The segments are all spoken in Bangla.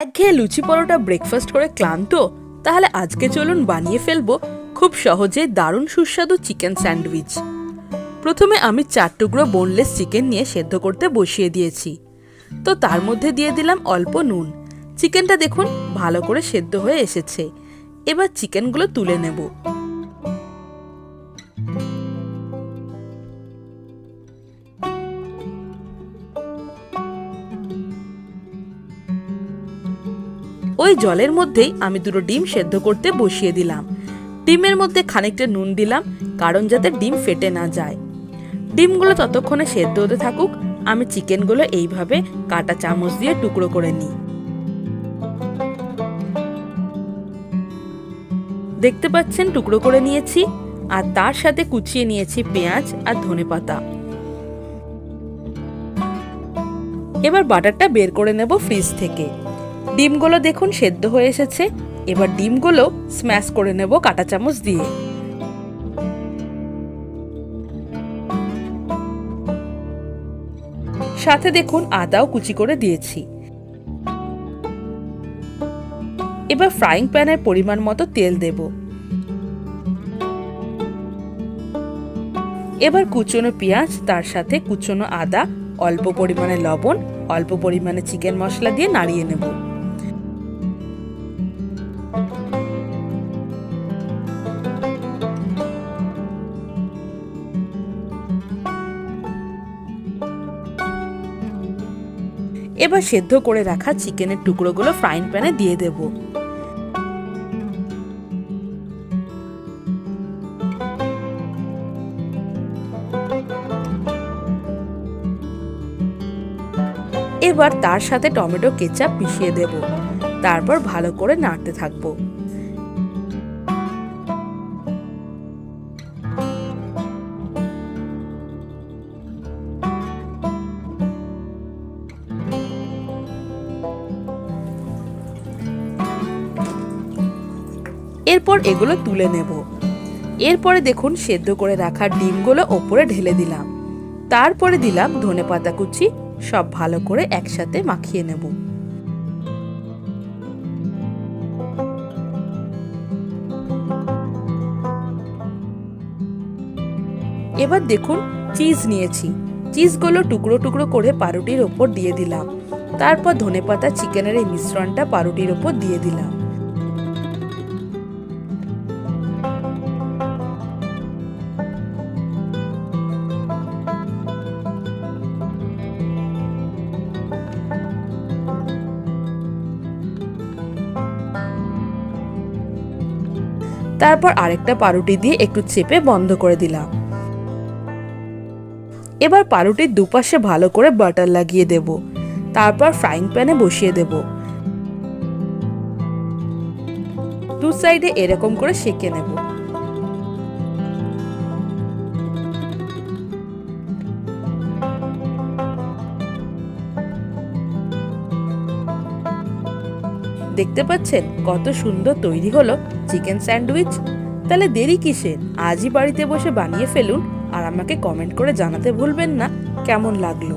একঘেয়ে লুচি পরোটা ব্রেকফাস্ট করে ক্লান্ত? তাহলে আজকে চলুন বানিয়ে ফেলব খুব সহজে দারুণ সুস্বাদু চিকেন স্যান্ডউইচ প্রথমে আমি চার টুকরো বোনলেস চিকেন নিয়ে সেদ্ধ করতে বসিয়ে দিয়েছি। তো তার মধ্যে দিয়ে দিলাম অল্প নুন। চিকেনটা দেখুন ভালো করে সেদ্ধ হয়ে এসেছে। এবার চিকেনগুলো তুলে নেব। ওই জলের মধ্যেই আমি দুটো ডিম সেদ্ধ করতে বসিয়ে দিলাম। ডিমের মধ্যে খানিকটা নুন দিলাম, কারণ যাতে ডিম ফেটে না যায়। ডিমগুলো ততক্ষণে সেদ্ধ হতে থাকুক, আমি চিকেনগুলো এইভাবে কাটা চামচ দিয়ে টুকরো করে নিই। দেখতে পাচ্ছেন, টুকরো করে নিয়েছি, আর তার সাথে কুচিয়ে নিয়েছি পেঁয়াজ আর ধনেপাতা এবার বাটারটা বের করে নেব ফ্রিজ থেকে। ডিমগুলো দেখুন সেদ্ধ হয়ে এসেছে। এবার ডিমগুলো স্ম্যাশ করে নেব কাটা চামচ দিয়ে। সাথে দেখুন আদাও কুচি করে দিয়েছি। এবার ফ্রাইং প্যানের পরিমাণ মতো তেল দেব। এবার কুচনো পেঁয়াজ, তার সাথে কুচনো আদা, অল্প পরিমাণে লবণ, অল্প পরিমাণে চিকেন মশলা দিয়ে নাড়িয়ে নেব। এবার সেদ্ধ করে রাখা চিকেনের টুকরোগুলো ফ্রাইং প্যানে দিয়ে দেব। এবার তার সাথে টমেটো কেচাপ মিশিয়ে দেব। তারপর ভালো করে নাড়তে থাকব। এরপর এগুলো তুলে নেব। এরপরে দেখুন, সেদ্ধ করে রাখা ডিমগুলো ওপরে ঢেলে দিলাম। তারপরে দিলাম ধনে পাতা কুচি, সব ভালো করে একসাথে মাখিয়ে নেব। এবার দেখুন চিজ নিয়েছি। চিজগুলো টুকরো টুকরো করে পাউরুটির ওপর দিয়ে দিলাম। তারপর ধনেপাতা চিকেনের এই মিশ্রণটা পাউরুটির ওপর দিয়ে দিলাম। তারপর আরেকটা পাউরুটি দিয়ে একটু চেপে বন্ধ করে দিলাম। এবার পাউরুটির দুপাশে ভালো করে বাটার লাগিয়ে দেব। তারপর ফ্রাইং প্যানে বসিয়ে দেব। দু সাইডে এরকম করে সেকে নেব। দেখতে পাচ্ছেন কত সুন্দর তৈরি হলো চিকেন স্যান্ডউইচ তাহলে দেরি কিসের? আজই বাড়িতে বসে বানিয়ে ফেলুন। আর আমাকে কমেন্ট করে জানাতে ভুলবেন না। কেমন লাগল?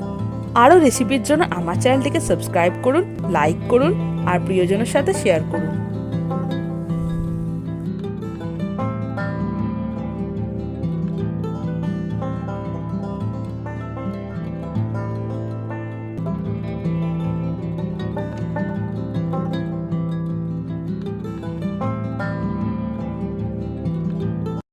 আরও রেসিপির জন্য আমার চ্যানেলটিকে সাবস্ক্রাইব করুন লাইক করুন, আর প্রিয়জনের সাথে শেয়ার করুন।